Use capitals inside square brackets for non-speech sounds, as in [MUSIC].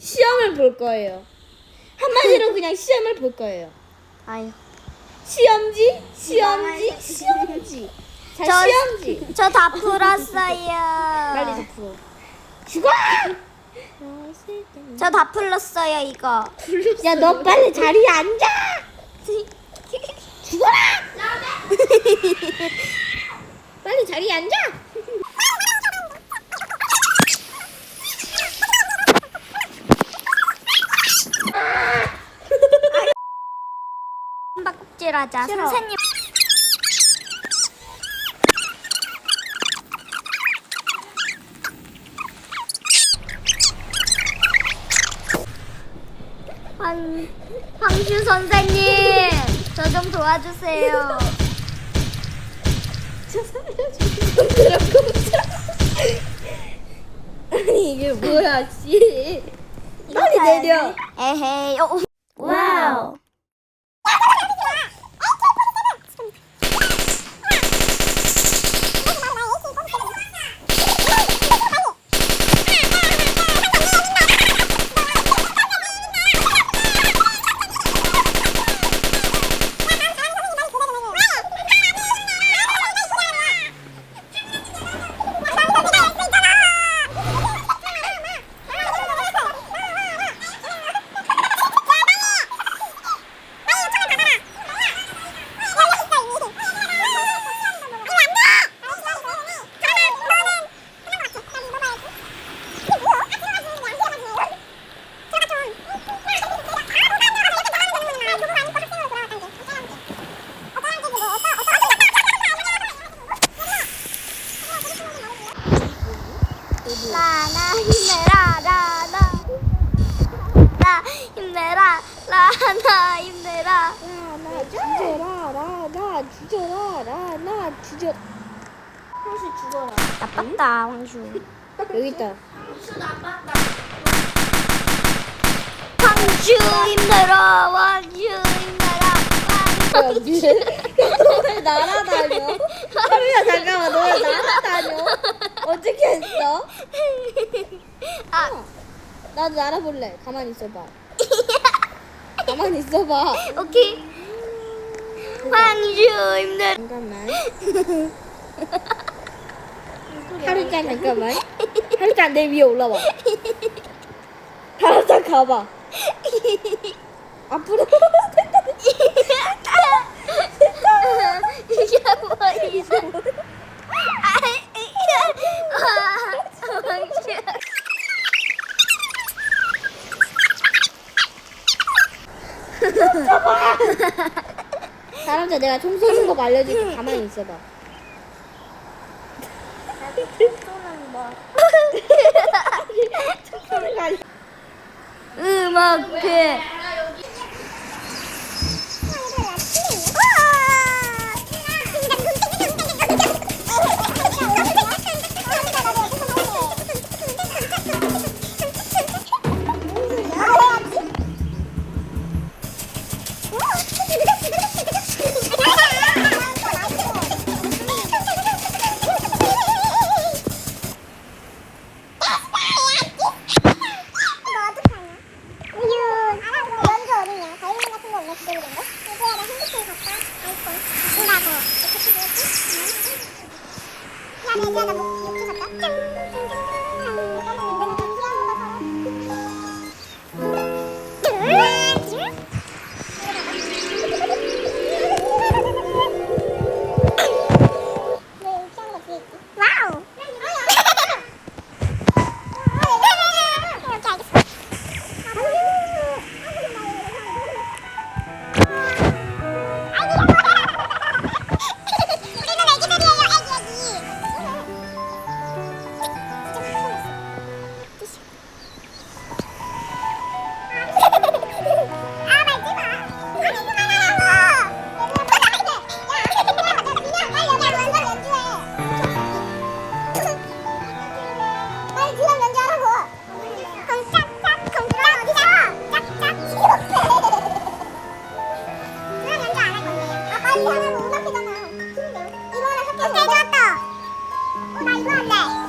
시험을 볼 거예요. 한마디로 [LAUGHS] 그냥 시험을 볼 거예요. 아유. 시험지, 시험지, [LAUGHS] 시험지. 자, 저- 시험지. [LAUGHS] 저 다 풀었어요. 빨리 좀 풀어. 죽어! 저 다 풀었어요, 이거. 야, 너 빨리 자리에 앉아! 죽어라! 빨리 자리에 앉아! 숨바꼭질 하자. 싫어. 선생님. 황, 황슈 선생님, 저 좀 도와주세요. 저 살려주세요. 아니, 이게 뭐야, 씨. 빨리 내려. 에헤이. 어, 어. 와우. 힘내라 라나 힘내라 나 주저라, 라, 나 주저라, 라, 나 주저. 혹시 죽어라. 나빴다 황슈 여기 있다. 황슈 힘내라 황슈 힘내라 야, 너왜 날아다녀? 하루야, 잠깐만, 너 왜 날아다녀? 어떻게 했어? [LAUGHS] 아 나도 날아볼래. 가만히 있어봐. 가만히 있어봐. 오케이 황슈 힘내라 잠깐만. [LAUGHS] 하루짱 잠깐만. 하루짱 내 위에 올라와. 하루짱 가봐. [LAUGHS] 앞으로. 이게 뭐야 황슈 [LAUGHS] 사람들 내가 총 쏘는 거 알려줄게. 가만히 있어봐. 쏘는 뭐 알려. 음악 회 参加的吗？ 아니, 하나는 음악회잖아. 이거는 학교 음악. 해줬다. 나 이거 할래.